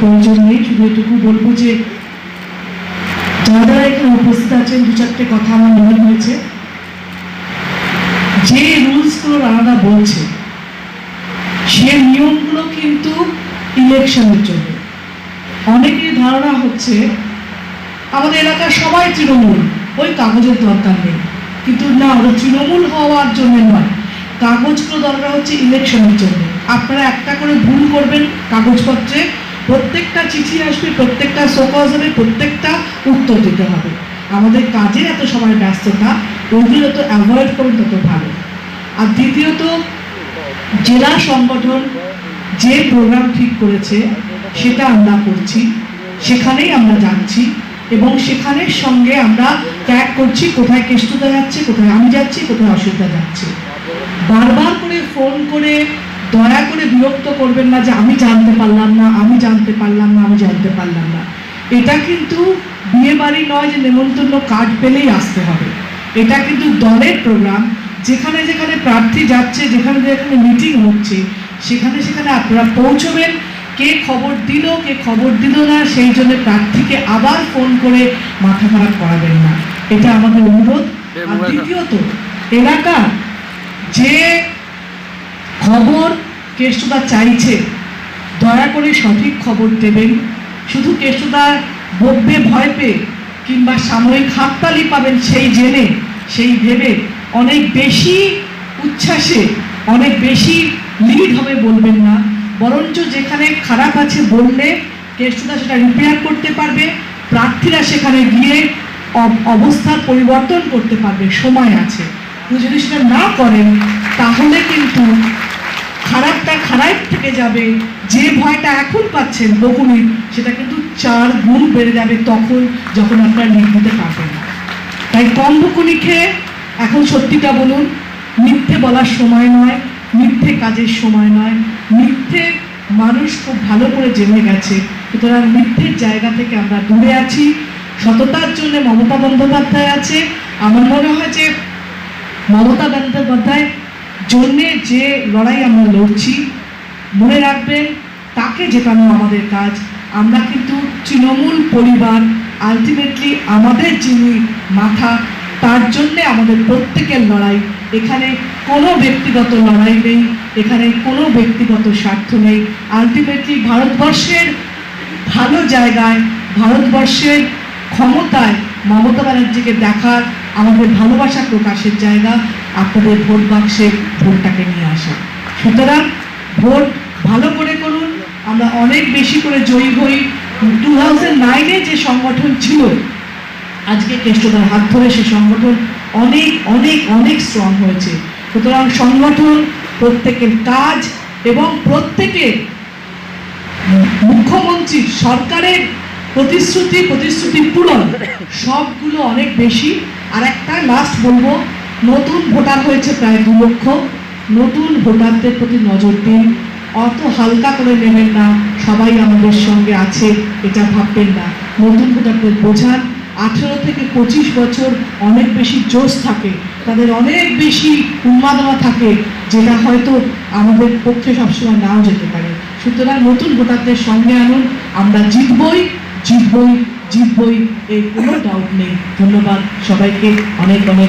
প্রয়োজন নেই শুধু এটুকু বলব যে যারা এখানে উপস্থিত আছেন, দু চারটে কথা আমার মনে হয়েছে। যে রুলসগুলো রানাদা বলছে, সে নিয়মগুলো কিন্তু ইলেকশনের জন্য। অনেকের ধারণা হচ্ছে, আমাদের এলাকার সবাই তৃণমূল, ওই কাগজের দরকার নেই। কিন্তু না ওটা তৃণমূল হওয়ার জন্য নয় কাগজগুলো দরকার হচ্ছে ইলেকশনের জন্য। আপনারা একটা করে ভুল করবেন কাগজপত্রে প্রত্যেকটা চিঠি আসবে, প্রত্যেকটা শোকজ হবে, প্রত্যেকটা উত্তর দিতে হবে। আমাদের কাজে এত সময় ব্যস্ততা, ওগুলো যত অ্যাভয়েড করুন তত ভালো। আর দ্বিতীয়ত, জেলা সংগঠন যে প্রোগ্রাম ঠিক করেছে, সেটা আমরা করছি, সেখানেই আমরা যাচ্ছি এবং সেখানের সঙ্গে আমরা ট্যাগ করছি, কোথায় কেষ্টতা যাচ্ছে, কোথায় আমি যাচ্ছি, কোথায় অসুবিধা যাচ্ছে। বারবার করে ফোন করে দয়া করে বিরক্ত করবেন না যে আমি জানতে পারলাম না আমি জানতে পারলাম না আমি জানতে পারলাম না। এটা কিন্তু বিয়ে বাড়ি নয় যে নেমন্তন্ন কার্ড পেলেই আসতে হবে। এটা কিন্তু দলের প্রোগ্রাম যেখানে যেখানে প্রার্থী যাচ্ছে যেখানে যেখানে মিটিং হচ্ছে সেখানে সেখানে আপনারা পৌঁছবেন। কে খবর দিল কে খবর দিল না সেই জন্য প্রার্থীকে আবার ফোন করে মাথা খারাপ করাবেন না। এটা আমাদের অনুরোধ। আর দ্বিতীয়ত এলাকা যে খবর কেষ্টদা চাইছে। দয়া করে সঠিক খবর দেবেন। শুধু কেষ্টদা বকবে, ভয় পেয়ে কিংবা সাময়িক হাততালি পাবেন সেই জেনে, সেই ভেবে অনেক বেশি উচ্ছ্বাসে, অনেক বেশি লিড হবে বলবেন না। বরঞ্চ যেখানে খারাপ আছে বললে কেষ্টদা সেটা রিপেয়ার করতে পারবে, প্রার্থীরা সেখানে গিয়ে অব- অবস্থার পরিবর্তন করতে পারবে। সময় আছে। যদি সেটা না করেন, তাহলে কিন্তু খারাপটা খারাপ থেকে যাবে, যে ভয়টা এখন পাচ্ছেন বকুনি, সেটা কিন্তু চার গুণ বেড়ে যাবে তখন যখন আপনারা লিড দিতে পারবেন না। তাই কম বকুনি খেয়ে এখন সত্যিটা বলুন, মিথ্যে বলার সময় নয়, মিথ্যে কাজের সময় নয়, মিথ্যে মানুষ খুব ভালো করে জেনে গেছে। সুতরাং মিথ্যের জায়গা থেকে আমরা দূরে আছি। সততার জন্য মমতা বন্দ্যোপাধ্যায় আছে। আমার মনে হয় যে মমতা বন্দ্যোপাধ্যায় জন্যে যে লড়াই আমরা লড়ছি, মনে রাখবেন, তাকে জেতানো আমাদের কাজ। আমরা কিন্তু তৃণমূল পরিবার আলটিমেটলি আমাদের যিনি মাথা, তার জন্যে আমাদের প্রত্যেকের লড়াই। এখানে কোনো ব্যক্তিগত লড়াই নেই, এখানে কোনো ব্যক্তিগত স্বার্থ নেই। আলটিমেটলি ভারতবর্ষের ভালো জায়গায়, ভারতবর্ষের ক্ষমতায় মমতা ব্যানার্জিকে দেখার আমাদের ভালোবাসা প্রকাশের জায়গা। আপনাদের ভোট বাক্সে ভোটটাকে নিয়ে আসা। সুতরাং ভোট ভালো করে করুন, আমরা অনেক বেশি করে জয়ী হই। টু থাউজেন্ড নাইনে যে সংগঠন ছিল, আজকে কেষ্টদার হাত ধরে সে সংগঠন অনেক অনেক অনেক স্ট্রং হয়েছে। সুতরাং সংগঠন প্রত্যেকের কাজ এবং প্রত্যেকের মুখ্যমন্ত্রী সরকারের প্রতিশ্রুতি প্রতিশ্রুতি পূরণ, সবগুলো অনেক বেশি। আর একটা লাস্ট বলব নতুন ভোটার হয়েছে প্রায় দু লক্ষ। নতুন ভোটারদের প্রতি নজর দিন। অত হালকা করে নেবেন না। সবাই আমাদের সঙ্গে আছে, এটা ভাববেন না। নতুন ভোটারদের বোঝান। আঠেরো থেকে পঁচিশ বছর অনেক বেশি জোশ থাকে। তাদের অনেক বেশি উন্মাদনা থাকে, যেটা হয়তো আমাদের পক্ষে সবসময় নাও যেতে পারে। সুতরাং নতুন ভোটারদের সঙ্গে আনুন। আমরা জিতবই জিতবই জিতবই এর কোনো ডাউট নেই। ধন্যবাদ সবাইকে। অনেক অনেক